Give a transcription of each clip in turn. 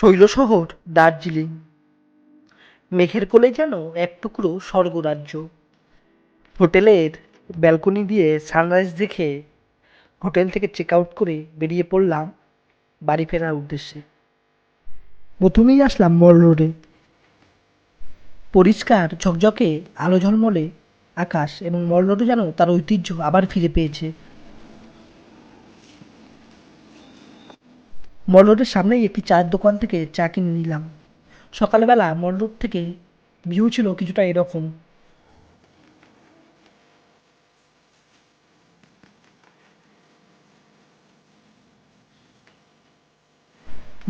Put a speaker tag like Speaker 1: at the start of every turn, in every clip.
Speaker 1: শৈল শহর, দার্জিলিং। মেঘের কোলে যেন এক টুকরো স্বর্গরাজ্য। হোটেলের ব্যালকনি দিয়ে সানরাইজ দেখে হোটেল থেকে চেক আউট করে বেরিয়ে পড়লাম বাড়ি ফেরার উদ্দেশ্যে। প্রথমেই আসলাম মল রোডে। পরিষ্কার, ঝকঝকে, আলো ঝলমলে আকাশ এবং মল রোডে যেন তার ঐতিহ্য আবার ফিরে পেয়েছে। মল রোডের সামনেই একটি চায়ের দোকান থেকে চা কিনে নিলাম। সকালবেলা মল রোড থেকে ভিউ ছিল কিছুটা এরকম।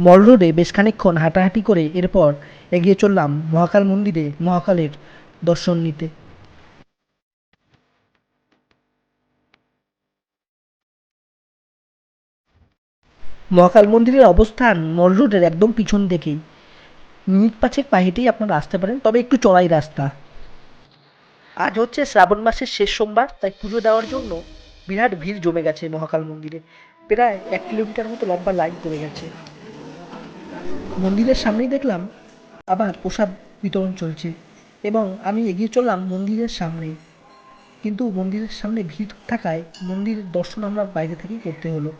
Speaker 1: মল রোডে বেশ খানিকক্ষণ হাঁটাহাঁটি করে এরপর এগিয়ে চললাম মহাকাল মন্দিরে মহাকালের দর্শন নিতে। মহাকাল মন্দিরের অবস্থান মল রোডের একদম পিছন দিকেই মিনিট পাঁচেক পা হেঁটেই আপনারা আসতে পারেন, তবে একটু চড়াই রাস্তা। আজ হচ্ছে শ্রাবণ মাসের শেষ সোমবার, তাই পুজো দেওয়ার জন্য বিরাট ভিড় জমে গেছে মহাকাল মন্দিরে। প্রায় এক কিলোমিটার মতো লম্বা লাইন পড়ে গেছে। মন্দিরের সামনেই দেখলাম আবার প্রসাদ বিতরণ চলছে এবং আমি এগিয়ে চললাম মন্দিরের সামনে। কিন্তু মন্দিরের সামনে ভিড় থাকায় মন্দিরের দর্শন আমরা বাইরে থেকেই করতে হলো।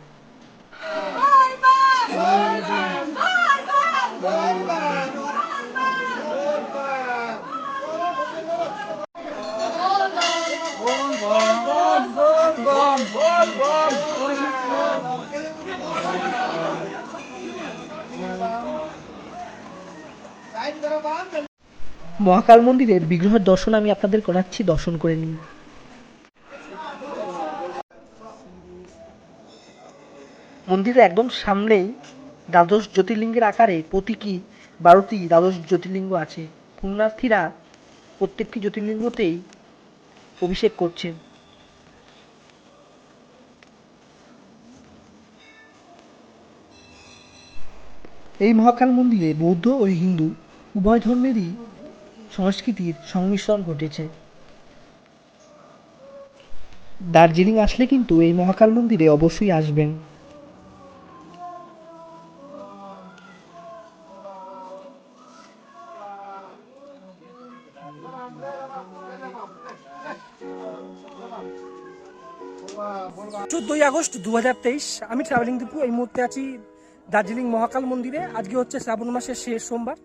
Speaker 1: মহাকাল মন্দিরের বিগ্রহের দর্শন আমি আপনাদের করাচ্ছি দর্শন করে নিন। মন্দিরের একদম সামনেই দ্বাদশ জ্যোতির্লিঙ্গের আকারে প্রতীকী বারোটি দ্বাদশ জ্যোতির্লিঙ্গ আছে। পুণ্যার্থীরা প্রত্যেকটি জ্যোতির্লিঙ্গতেই অভিষেক করছেন। এই মহাকাল মন্দিরে বৌদ্ধ ও হিন্দু উভয় ধর্মেরই সংস্কৃতির সংমিশ্রণ ঘটেছে। দার্জিলিং আসলে কিন্তু এই মহাকাল মন্দিরে অবশ্যই আসবেন।
Speaker 2: আগস্ট দু হাজার তেইশ, আমি ট্রাভেলিং দীপু, এই মুহূর্তে আছি দার্জিলিং মহাকাল মন্দিরে। আজকে হচ্ছে শ্রাবণ মাসের শেষ সোমবার।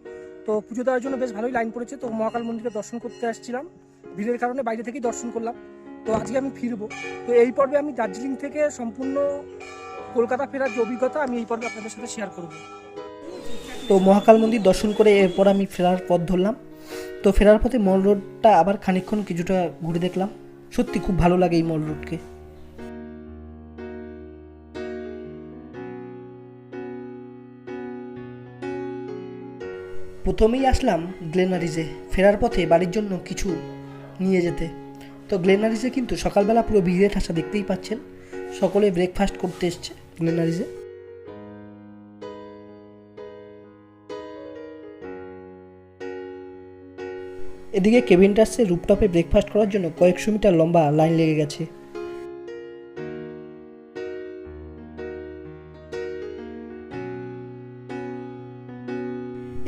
Speaker 2: তো পুজো দেওয়ার জন্য বেশ ভালোই লাইন পড়েছে। তো মহাকাল মন্দিরে দর্শন করতে আসছিলাম। ভিড়ের কারণে বাইরে থেকেই দর্শন করলাম। তো আজকে আমি ফিরবো। তো এই পর্বে আমি দার্জিলিং থেকে সম্পূর্ণ কলকাতা ফেরার যে অভিজ্ঞতা, আমি এই পর্বে আপনাদের সাথে শেয়ার করব।
Speaker 1: তো মহাকাল মন্দির দর্শন করে এরপর আমি ফেরার পথ ধরলাম। তো ফেরার পথে মল রোডটা আবার খানিকক্ষণ কিছুটা ঘুরে দেখলাম। সত্যি খুব ভালো লাগে এই মল রোডকে প্রথমেই আসলাম গ্লেনারিজে ফেরার পথে বাড়ির জন্য কিছু নিয়ে যেতে। তো গ্লেনারিজে কিন্তু সকালবেলা পুরো ভিড়ে ঠাসা দেখতেই পাচ্ছেন। সকলে ব্রেকফাস্ট করতে এসছে গ্লেনারিজে। এদিকে কেবিন টাসে রুপটপে ব্রেকফাস্ট করার জন্য কয়েকশো মিটার লম্বা লাইন লেগে গেছে।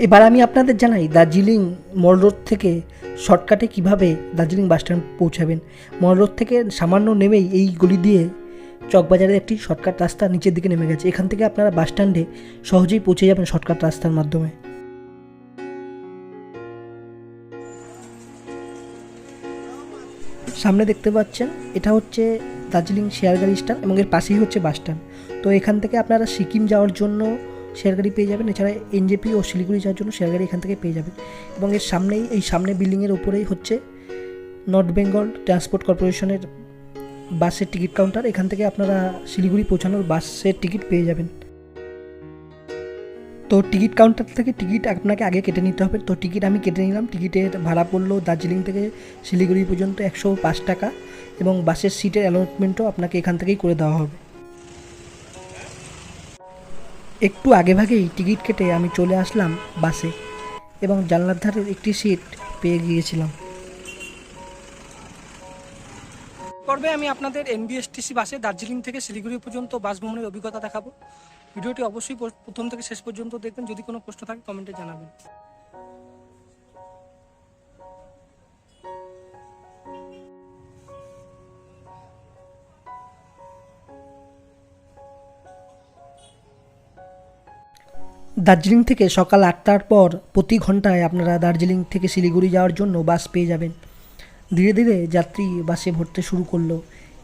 Speaker 1: এবার আমি আপনাদের জানাই, দার্জিলিং মল রোড থেকে শর্টকাটে কীভাবে দার্জিলিং বাস স্ট্যান্ড পৌঁছাবেন? মল রোড থেকে সামান্য নেমেই এই গলি দিয়ে চকবাজারের একটি শর্টকাট রাস্তা নিচের দিকে নেমে গেছে। এখান থেকে আপনারা বাস স্ট্যান্ডে সহজেই পৌঁছে যাবেন শর্টকাট রাস্তার মাধ্যমে। সামনে দেখতে পাচ্ছেন, এটা হচ্ছে দার্জিলিং শেয়ার গাড়ি স্ট্যান্ড এবং এর পাশেই হচ্ছে বাস স্ট্যান্ড। তো এখান থেকে আপনারা সিকিম যাওয়ার জন্য শেয়ার গাড়ি পেয়ে যাবেন। এছাড়া এনজেপি ও শিলিগুড়ি যাওয়ার জন্য শেয়ার গাড়ি এখান থেকে পেয়ে যাবেন। এবং এর সামনেই, এই সামনে বিল্ডিংয়ের উপরেই হচ্ছে নর্থ বেঙ্গল ট্রান্সপোর্ট কর্পোরেশনের বাসের টিকিট কাউন্টার এখান থেকে আপনারা শিলিগুড়ি পৌঁছানোর বাসের টিকিট পেয়ে যাবেন। তো টিকিট কাউন্টার থেকে টিকিট আপনাকে আগে কেটে নিতে হবে। তো টিকিট আমি কেটে নিলাম। টিকিটের ভাড়া পড়ল দার্জিলিং থেকে শিলিগুড়ি পর্যন্ত একশো পাঁচ টাকা। এবং বাসের সিটের অ্যালটমেন্টও আপনাকে এখান থেকেই করে দেওয়া হবে। একটু আগেভাগেই টিকিট কেটে আমি চলে আসলাম বাসে এবং জানলার ধারের একটি সিট পেয়ে গিয়েছিলাম।
Speaker 2: পর পর্বে আমি আপনাদের এনবিএসটিসি বাসে দার্জিলিং থেকে শিলিগুড়ি পর্যন্ত বাস ভ্রমণের অভিজ্ঞতা দেখাবো। ভিডিওটি অবশ্যই প্রথম থেকে শেষ পর্যন্ত দেখবেন। যদি কোনো প্রশ্ন থাকে, কমেন্টে জানাবেন।
Speaker 1: দার্জিলিং থেকে সকাল আটটার পর প্রতি ঘন্টায় আপনারা দার্জিলিং থেকে শিলিগুড়ি যাওয়ার জন্য বাস পেয়ে যাবেন। ধীরে ধীরে যাত্রী বাসে ভরতে শুরু করল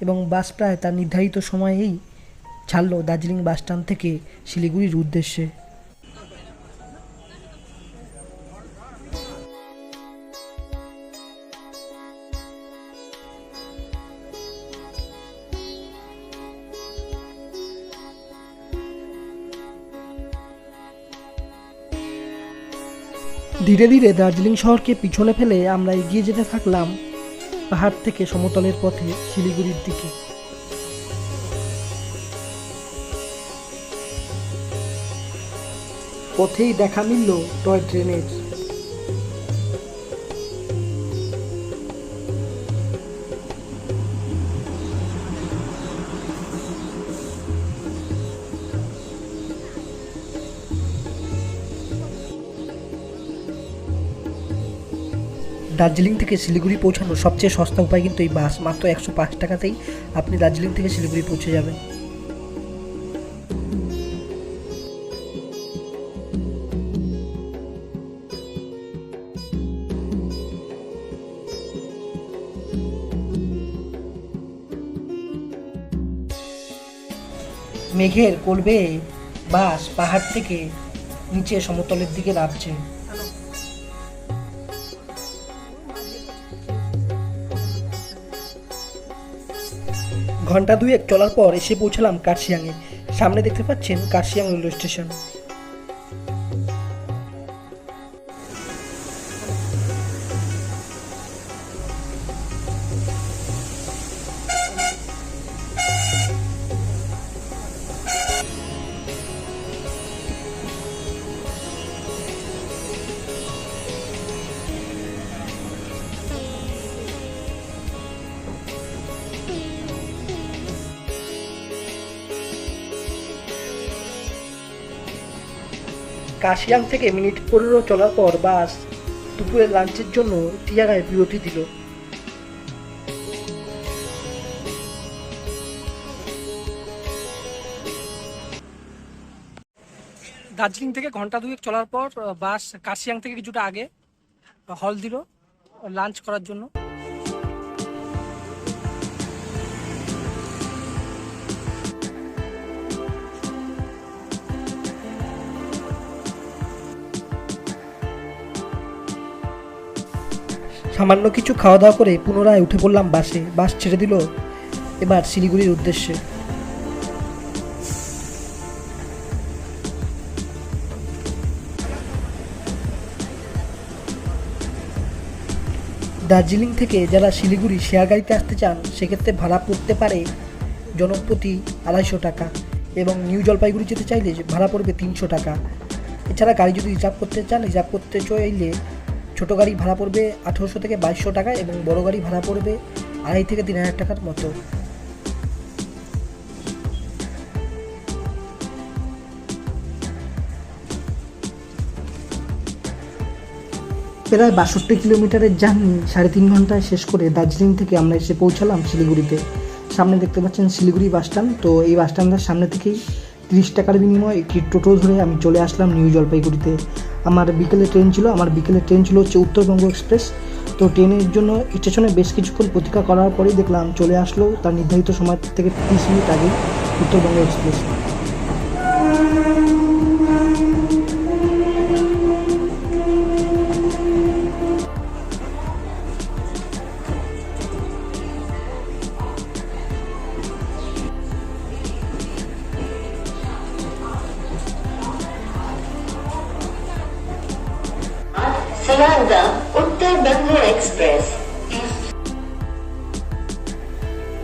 Speaker 1: এবং বাস প্রায় তার নির্ধারিত সময়েই ছাড়লো দার্জিলিং বাস স্ট্যান্ড থেকে শিলিগুড়ির উদ্দেশ্যে। ধীরে ধীরে দার্জিলিং শহরকে পিছনে ফেলে আমরা এগিয়ে যেতে থাকলাম পাহাড় থেকে সমতলের পথে শিলিগুড়ির দিকে। পথেই দেখা মিলল টয় ট্রেনের। দার্জিলিং থেকে শিলিগুড়ি পৌঁছানোর সবচেয়ে সস্তা উপায় কিন্তু এই বাস। মাত্র একশো পাঁচ টাকাতেই আপনি দার্জিলিং থেকে শিলিগুড়ি পৌঁছে যাবেন। মেঘের করবে বাস পাহাড় থেকে নিচে সমতলের দিকে নামছে। ঘণ্টা দুয়েক চলার পর এসে পৌঁছালাম কার্শিয়াংয়ে। সামনে দেখতে পাচ্ছেন কার্শিয়াং রেলওয়ে স্টেশন। কাশিয়াং থেকে মিনিট পনেরো চলার পর বাস দুপুরের লাঞ্চের জন্য টিয়াগায় বিরতি দিল।
Speaker 2: দার্জিলিং থেকে ঘণ্টা দুয়েক চলার পর বাস কার্শিয়াং থেকে কিছুটা আগে হল দিল লাঞ্চ করার জন্য।
Speaker 1: সামান্য কিছু খাওয়া দাওয়া করে পুনরায় উঠে পড়লাম বাসে। বাস ছেড়ে দিল এবার শিলিগুড়ির উদ্দেশ্যে। দার্জিলিং থেকে যারা শিলিগুড়ি শেয়ার গাড়িতে আসতে চান, সেক্ষেত্রে ভাড়া পড়তে পারে জনপ্রতি আড়াইশো টাকা এবং নিউ জলপাইগুড়ি যেতে চাইলে ভাড়া পড়বে তিনশো টাকা। এছাড়া গাড়ি যদি রিজার্ভ করতে চান, রিজার্ভ করতে চাইলে ছোটো গাড়ি ভাড়া পড়বে আঠেরোশো থেকে বাইশশো টাকা এবং বড় গাড়ি ভাড়া পড়বে আড়াই থেকে তিন হাজার টাকার মতো। প্রায় বাষট্টি কিলোমিটারের জার্নি সাড়ে তিন ঘন্টায় শেষ করে দার্জিলিং থেকে আমরা এসে পৌঁছালাম শিলিগুড়িতে। সামনে দেখতে পাচ্ছেন শিলিগুড়ি বাস স্ট্যান্ড। তো এই বাস স্ট্যান্ডের সামনে থেকেই তিরিশ টাকার বিনিময়ে একটি টোটো ধরে আমি চলে আসলাম নিউ জলপাইগুড়িতে। আমার বিকেলে ট্রেন ছিল, আমার বিকেলে ট্রেন ছিল হচ্ছে উত্তরবঙ্গ এক্সপ্রেস। তো ট্রেনের জন্য স্টেশনে বেশ কিছুক্ষণ প্রতীক্ষা করার পরেই দেখলাম, চলে আসলো তার নির্ধারিত সময় থেকে তিরিশ মিনিট আগে উত্তরবঙ্গ এক্সপ্রেস।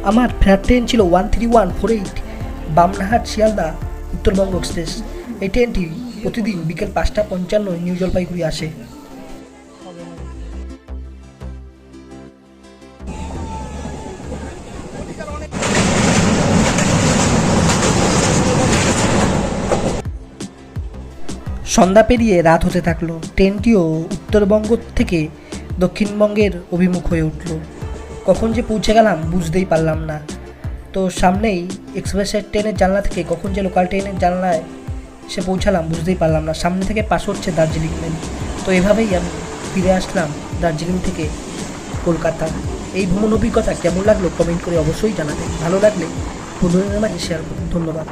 Speaker 1: আমার ফেরার ট্রেন ছিল one three one four eight Bamanhat, Sealdah, Uttarbanga express. এই ট্রেনটি প্রতিদিন বিকেল পাঁচটা পঞ্চান্ন নিউ জলপাইগুড়ি আসে। সন্ধ্যা পেরিয়ে রাত হতে থাকল। ট্রেনটিও উত্তরবঙ্গ থেকে দক্ষিণবঙ্গের অভিমুখ হয়ে উঠল। কখন যে পৌঁছে গেলাম বুঝতেই পারলাম না। তো সামনেই এক্সপ্রেসের ট্রেনের জানলা থেকে কখন যে লোকাল ট্রেনের জানলায় সে পৌঁছালাম বুঝতেই পারলাম না। সামনে থেকে পাশ হচ্ছে দার্জিলিং মেল তো এভাবেই আমি ফিরে আসলাম দার্জিলিং থেকে কলকাতা। এই ভ্রমণ অভিজ্ঞতা কেমন লাগল কমেন্ট করে অবশ্যই জানাবেন। ভালো লাগলে বন্ধুদের মাঝে শেয়ার করুন। ধন্যবাদ।